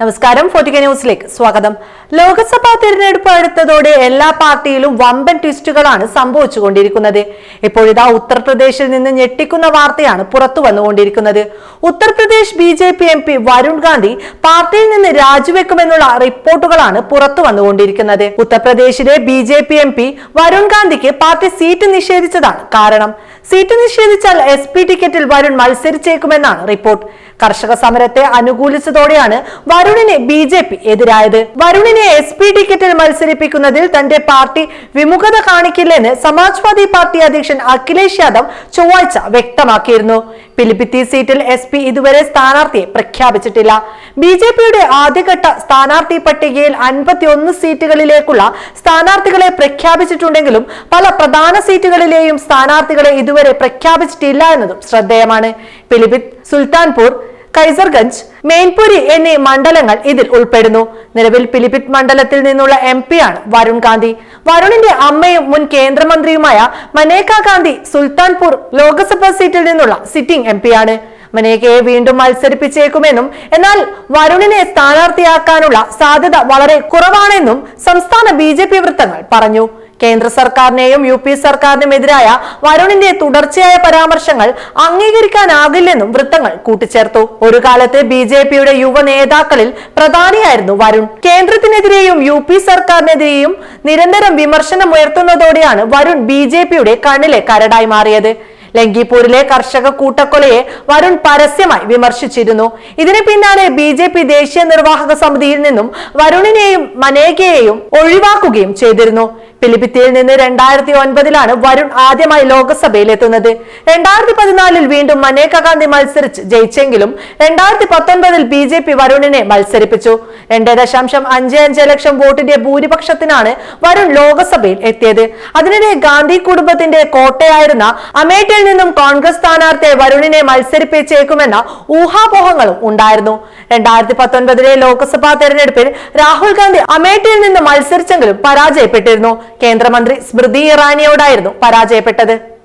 നമസ്കാരം ഫോർട്ടിക്ക ന്യൂസിലേക്ക് സ്വാഗതം. ലോക്സഭാ തിരഞ്ഞെടുപ്പ് അടുത്തതോടെ എല്ലാ പാർട്ടിയിലും വമ്പൻ ട്വിസ്റ്റുകളാണ് സംഭവിച്ചുകൊണ്ടിരിക്കുന്നത്. ഇപ്പോഴിതാ ഉത്തർപ്രദേശിൽ നിന്ന് ഞെട്ടിക്കുന്ന വാർത്തയാണ് പുറത്തു വന്നുകൊണ്ടിരിക്കുന്നത്. Uttar Pradesh B J P M P Varun Gandhi പാർട്ടിയിൽ നിന്ന് രാജിവെക്കുമെന്നുള്ള റിപ്പോർട്ടുകളാണ് പുറത്തു വന്നുകൊണ്ടിരിക്കുന്നത്. ഉത്തർപ്രദേശിലെ B J P M P Varun ഗാന്ധിക്ക് പാർട്ടി സീറ്റ് നിഷേധിച്ചതാണ് കാരണം. സീറ്റ് നിഷേധിച്ചാൽ എസ് പി ടിക്കറ്റിൽ വരുൺ മത്സരിച്ചേക്കുമെന്നാണ് റിപ്പോർട്ട്. കർഷക സമരത്തെ അനുകൂലിച്ചതോടെയാണ് വരുണിനെ ബി ജെ പി എതിരായത്. വരുണിനെ എസ് പി ടിക്കറ്റിൽ മത്സരിപ്പിക്കുന്നതിൽ തന്റെ പാർട്ടി വിമുഖത കാണിക്കില്ലെന്ന് സമാജ്വാദി പാർട്ടി അധ്യക്ഷൻ അഖിലേഷ് യാദവ് ചൊവ്വാഴ്ച വ്യക്തമാക്കിയിരുന്നു. പിലിഭിത്തി സീറ്റിൽ എസ് പി ഇതുവരെ സ്ഥാനാർത്ഥിയെ പ്രഖ്യാപിച്ചിട്ടില്ല. ബി ജെ പിയുടെ ആദ്യഘട്ട സ്ഥാനാർത്ഥി പട്ടികയിൽ അൻപത്തിയൊന്ന് സീറ്റുകളിലേക്കുള്ള സ്ഥാനാർത്ഥികളെ പ്രഖ്യാപിച്ചിട്ടുണ്ടെങ്കിലും പല പ്രധാന സീറ്റുകളിലെയും സ്ഥാനാർത്ഥികളെ ഇതുവരെ പ്രഖ്യാപിച്ചിട്ടില്ല എന്നതും ശ്രദ്ധേയമാണ്. പിലിഭിത്ത് സുൽത്താൻപൂർ കൈസർഗഞ്ച് മെയിൻപുരി എന്നീ മണ്ഡലങ്ങൾ ഇതിൽ ഉൾപ്പെടുന്നു. നിലവിൽ പിലിഭിത്ത് മണ്ഡലത്തിൽ നിന്നുള്ള എം ആണ് വരുൺ ഗാന്ധി. വരുണിന്റെ അമ്മയും മുൻ കേന്ദ്രമന്ത്രിയുമായ മനേക ഗാന്ധി സുൽത്താൻപൂർ ലോക്സഭാ സീറ്റിൽ നിന്നുള്ള സിറ്റിംഗ് എം ആണ്. മനേകയെ വീണ്ടും മത്സരിപ്പിച്ചേക്കുമെന്നും എന്നാൽ വരുണിനെ സ്ഥാനാർത്ഥിയാക്കാനുള്ള സാധ്യത വളരെ കുറവാണെന്നും സംസ്ഥാന ബി വൃത്തങ്ങൾ പറഞ്ഞു. കേന്ദ്ര സർക്കാരിനെയും യു പി സർക്കാരിനും എതിരായ വരുണിന്റെ തുടർച്ചയായ പരാമർശങ്ങൾ അംഗീകരിക്കാനാകില്ലെന്നും വൃത്തങ്ങൾ കൂട്ടിച്ചേർത്തു. ഒരു കാലത്ത് ബി ജെ പിയുടെ യുവ നേതാക്കളിൽ പ്രധാനിയായിരുന്നു വരുൺ. കേന്ദ്രത്തിനെതിരെയും യു പി സർക്കാരിനെതിരെയും നിരന്തരം വിമർശനം ഉയർത്തുന്നതോടെയാണ് വരുൺ ബി ജെ പിയുടെ കണ്ണിലെ കരടായി മാറിയത്. ലങ്കിപ്പൂരിലെ കർഷക കൂട്ടക്കൊലയെ വരുൺ പരസ്യമായി വിമർശിച്ചിരുന്നു. ഇതിന് പിന്നാലെ ബി ജെ പി ദേശീയ നിർവാഹക സമിതിയിൽ നിന്നും വരുണിനെയും മനേകയെയും ഒഴിവാക്കുകയും ചെയ്തിരുന്നു. പിലിഭിത്തിയിൽ നിന്ന് രണ്ടായിരത്തി ഒൻപതിലാണ് വരുൺ ആദ്യമായി ലോക്സഭയിൽ എത്തുന്നത് രണ്ടായിരത്തി പതിനാലിൽ വീണ്ടും മനേക ഗാന്ധി മത്സരിച്ച് ജയിച്ചെങ്കിലും രണ്ടായിരത്തി പത്തൊൻപതിൽ ബി ജെ പി വരുണിനെ മത്സരിപ്പിച്ചു. രണ്ട് ദശാംശം അഞ്ച് അഞ്ച് ലക്ഷം വോട്ടിന്റെ ഭൂരിപക്ഷത്തിനാണ് വരുൺ ലോക്സഭയിൽ എത്തിയത്. അതിനിടെ ഗാന്ധി കുടുംബത്തിന്റെ കോട്ടയായിരുന്ന അമേഠിയിൽ നിന്നും കോൺഗ്രസ് സ്ഥാനാർത്ഥിയെ വരുണിനെ മത്സരിപ്പിച്ചേക്കുമെന്ന ഊഹാപോഹങ്ങളും ഉണ്ടായിരുന്നു. രണ്ടായിരത്തി പത്തൊൻപതിലെ ലോക്സഭാ തെരഞ്ഞെടുപ്പിൽ രാഹുൽ ഗാന്ധി അമേഠിയിൽ നിന്ന് മത്സരിച്ചെങ്കിലും പരാജയപ്പെട്ടിരുന്നു. കേന്ദ്രമന്ത്രി സ്മൃതി ഇറാനിയോടായിരുന്നു പരാജയപ്പെട്ടത്.